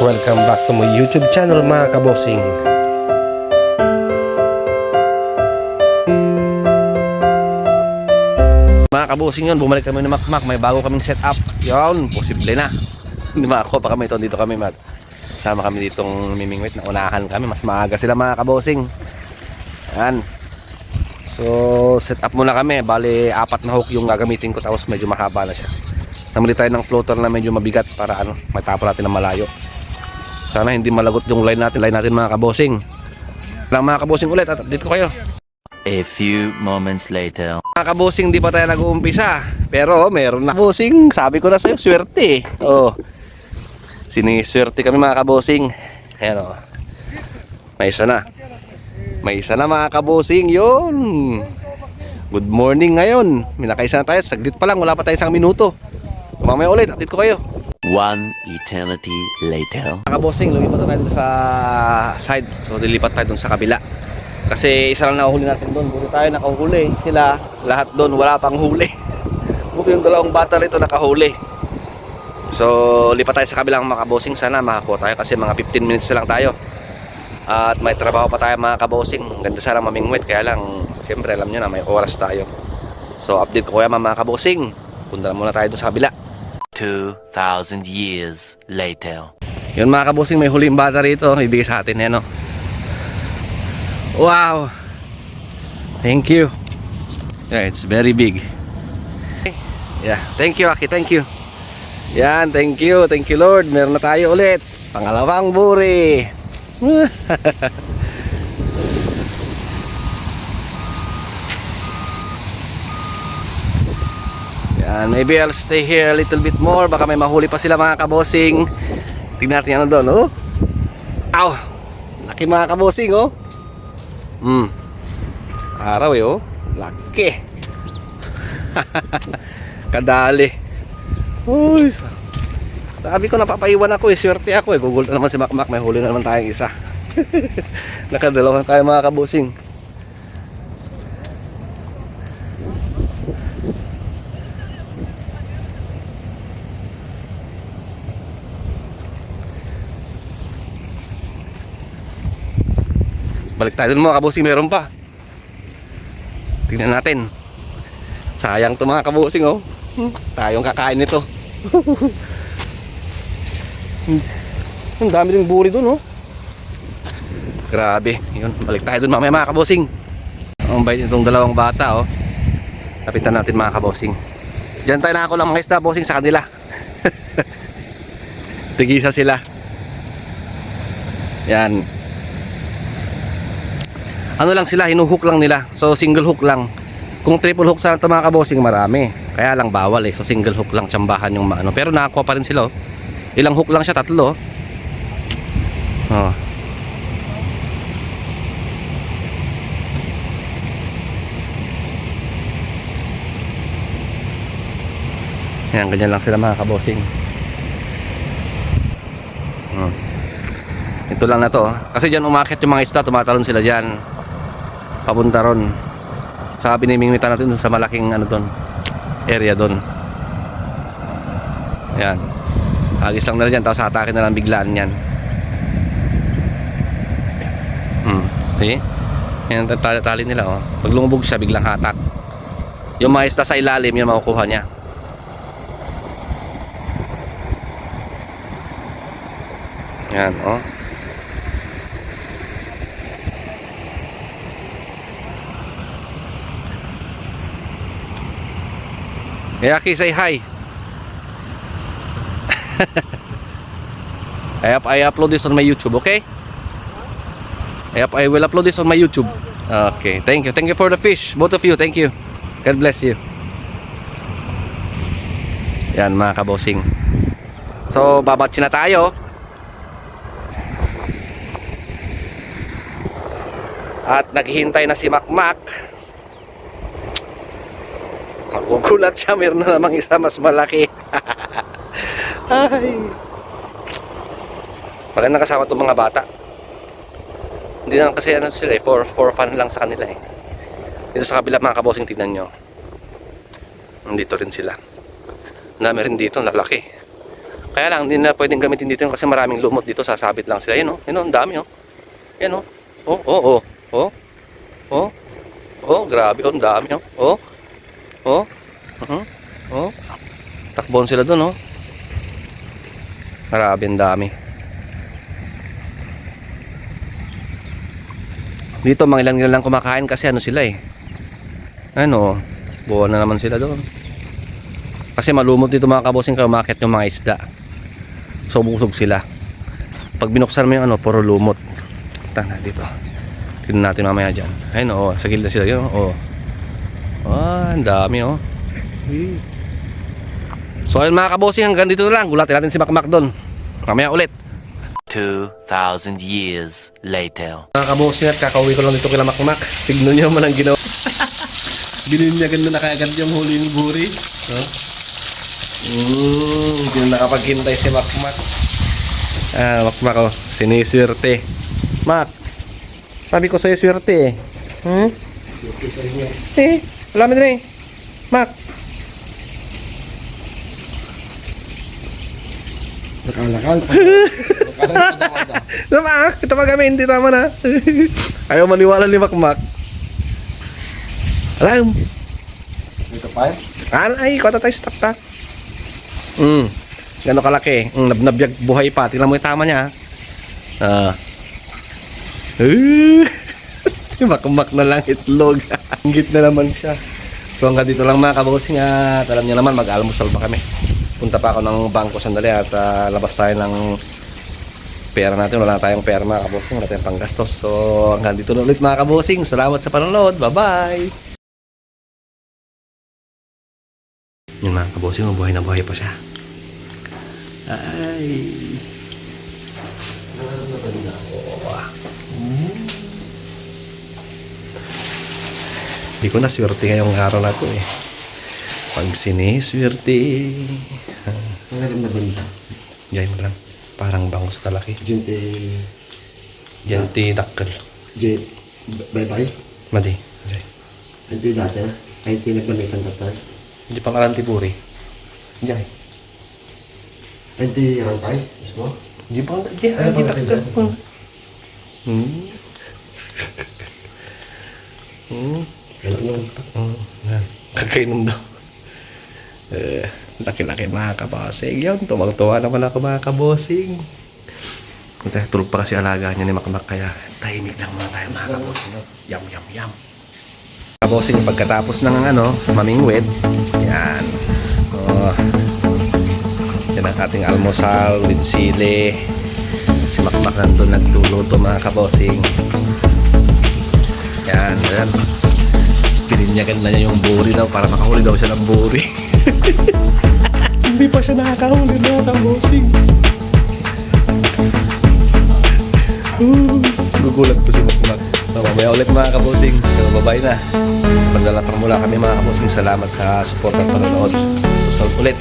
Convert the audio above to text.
Welcome back to my YouTube channel mga kabosing. Mga kabosing yun, bumalik kami ng Makmak, may bago kaming setup. Yun, posible na. Hindi makakuha pa kami ito, dito kami mat. Sama kami ditong mimingwit na unahan kami, mas maaga sila mga kabosing. Yan. So, set up muna kami. Bali, apat na hook yung gagamitin ko tapos medyo mahaba na siya. Namili tayo ng floater na medyo mabigat para ano, matapon natin ng malayo. Sana hindi malagot yung line natin, line natin mga kabosing. Lang mga kabosing ulit, at dito kayo. A few moments later. Mga kabosing, di pa tayo nag-uumpisa. Pero meron na kabosing. Sabi ko na sa'yo, swerte. Oh. Siniswerte kami mga kabosing. Ayan o. May isa na. May isa na mga kabosing. Yun. Good morning ngayon. Minakaisa na tayo. Saglit pa lang. Wala pa tayo isang minuto. Mamaya ulit. Update ko kayo. One eternity later. Mga kabosing, lumipat tayo sa side. So, dilipat tayo dun sa kabila. Kasi isa lang nakahuli natin doon. Buti tayo nakahuli. Sila, lahat doon, wala pang huli. Buti yung dalawang bata rito nakahuli. So, lipat tayo sa kabilang mga kabosing. Sana makakuha tayo kasi mga 15 minutes lang tayo. At may trabaho pa tayo mga kabosing. Ganda sana mamingwit. Kaya lang, siyempre alam nyo na may oras tayo. So, update ko kuya mga kabosing. Punta na muna tayo doon sa kabila. Two thousand years later. Yun mga kabusing, may huling bata rito. Ibigay sa atin yan, no? Wow! Thank you. Yeah, it's very big. Yeah, thank you, Aki. Thank you. Yan, thank you. Thank you, Lord. Meron na tayo ulit. Pangalawang buri. Yan, maybe I'll stay here a little bit more. Baka may mahuli pa sila mga kabosing. Tingnan natin ano doon, oh. Aw! Laki mga kabosing, oh. Hmm. Araw, eh, oh. Laki. Kadali. Uy. sa- Sabi ko napapaiwan ako eh. Swerte ako eh. Google na naman si Makmak. May huli na naman tayong isa. Nakadalawa na tayo mga kabusing. Balik tayo dun mga kabusing, meron pa. Tingnan natin. Sayang to mga kabusing oh. Tayong kakain nito. Ang dami ding buri dun oh. Grabe. Yun, balik tayo dun mamaya mga kabusing. Ang bait itong dalawang bata oh. Lapitan natin mga kabusing. Diyan tayo na ako lang mga isda bossing sa kanila. Tigisa sila. Yan, ano lang sila, hinuhook lang nila. So single hook lang. Kung triple hook sana ito mga kabosing marami. Kaya lang bawal eh. So single hook lang tsambahan yung maano. Pero nakakuha pa rin sila oh. Ilang hook lang siya, tatlo oh. Oh. Yan, ganyan lang sila mga kabosing. Hmm. Ito lang na to. oh. Kasi dyan umakit yung mga isda, tumatalon sila dyan papunta ron. Sa binimingwitan natin sa malaking ano doon area doon yan agis lang nila dyan tapos hatake na lang biglaan yan. Hmm. See yan tali, tali nila oh. Pag lumubog siya biglang hatak. Yung mga isda sa ilalim yun makukuha niya. Yan oh Hey Aki, say hi. I, up, I upload this on my YouTube, okay? I, up, I will upload this on my YouTube. Okay, thank you. Thank you for the fish. Both of you, thank you. God bless you. Yan mga kabosing. So, babatsi na tayo. At naghihintay na si Makmak. Magugulat siya, meron na namang isa mas malaki. Ay. Maganda kasama itong mga bata. Hindi naman kasi ano sila eh, for, for fun lang sa kanila eh. Dito sa kabila mga kabosing tignan nyo. Nandito rin sila. Dami rin dito, nalaki. Kaya lang, hindi na pwedeng gamitin dito kasi maraming lumot dito. Sasabit lang sila. Yan o. Yan o. Ang dami o. Yan o. Oh, oh, oh. Oh. Oh. Oh, grabe. Oh, ang dami o. Oh. Oh. Uh-huh. Oh. Takbon sila dun oh. Grabe ang dami. Dito mga ilang nila lang kumakain kasi ano sila eh. Ano, buo na naman sila doon. Kasi malumot dito mga kabosing kayo umakit yung mga isda. So busog sila. Pag binuksan mo yung ano, puro lumot. Tanga dito. Tignan natin mamaya dyan. Ayun oh, sa gilid na sila yun. Oh. Ah, ang dami oh. Eh. So ayun mga kabosing hanggang dito na lang. Gulatin natin si Makmak doon. Mamaya ulit. 2,000 years later. Mga kabosing at kakauwi ko lang dito kila Makmak. Tignan niyo man ang ginawa. Bininyagan na nakagad yung huli ni Buri. No? Mm, hindi na nakapaghintay si Makmak. Ah, Makmak oh. Siniswerte. Mak, sabi ko sa'yo swerte eh. Hmm? Eh, wala mo din eh. Mak, Nakalakal. Tama, ito pa kami, hindi tama na. Ayaw maniwala ni Makmak. Alam, Ito pa. Ano ay, kota tayo stock ta. Mm. Gano'ng kalaki. Mm, nabnabyag buhay pa. Tingnan mo yung tama niya. ah. Ah. Uh, Makmak na lang itlog. Ingit na naman siya. So hanggang dito lang mga kabosing at alam niyo naman mag-almusal pa kami. Punta pa ako ng bangko sandali at ah, labas tayo ng pera natin. Wala na tayong pera mga kabosing. Wala tayong panggastos. So hanggang dito na ulit mga kabosing. Salamat sa panonood. Bye-bye! Yung mga kabosing, oh, buhay na buhay pa siya. Ay. Oo, ah. Hindi ko na swerte ngayong araw na to eh. Pag siniswerte. Ang alam na banda. Diyan mo lang. Parang bangus kalaki. Gente. Diyan ti dakkel. Jet. Bye-bye. Madi. Diyan. Hindi dati na. Ay, hindi nagbalikan tatay. Hindi pang alam ti puri. Diyan. Ay, hindi rantay. Ismo. Hindi pang diyan. Ano Di pang dakkel. atin Hmm. Hmm. Ganun yun. Mm, yan. Kakainom daw. Eh, laki-laki mga kabosing. Yun, tumang-tuwa naman ako mga kabosing. Tulog pa kasi alaga niya ni Makmak kaya tahimik lang muna tayo mga kabosing. Yum, yum, yum. Kabosing, pagkatapos ng ano, mamingwit, yan. Oh, yan ang ating almusal with sili. Si Makmak nandun nagluluto mga kabosing. Yan, yan. Pininyagan na niya yung buri daw para makahuli daw siya ng buri. Hindi pa siya nakakahuli mga kabosing. Gugulat po si Makmak. So, mamaya ulit mga kabosing. So, babay na. Pagdala pa mula kami mga kabosing. Salamat sa support at panonood. Susunod ulit.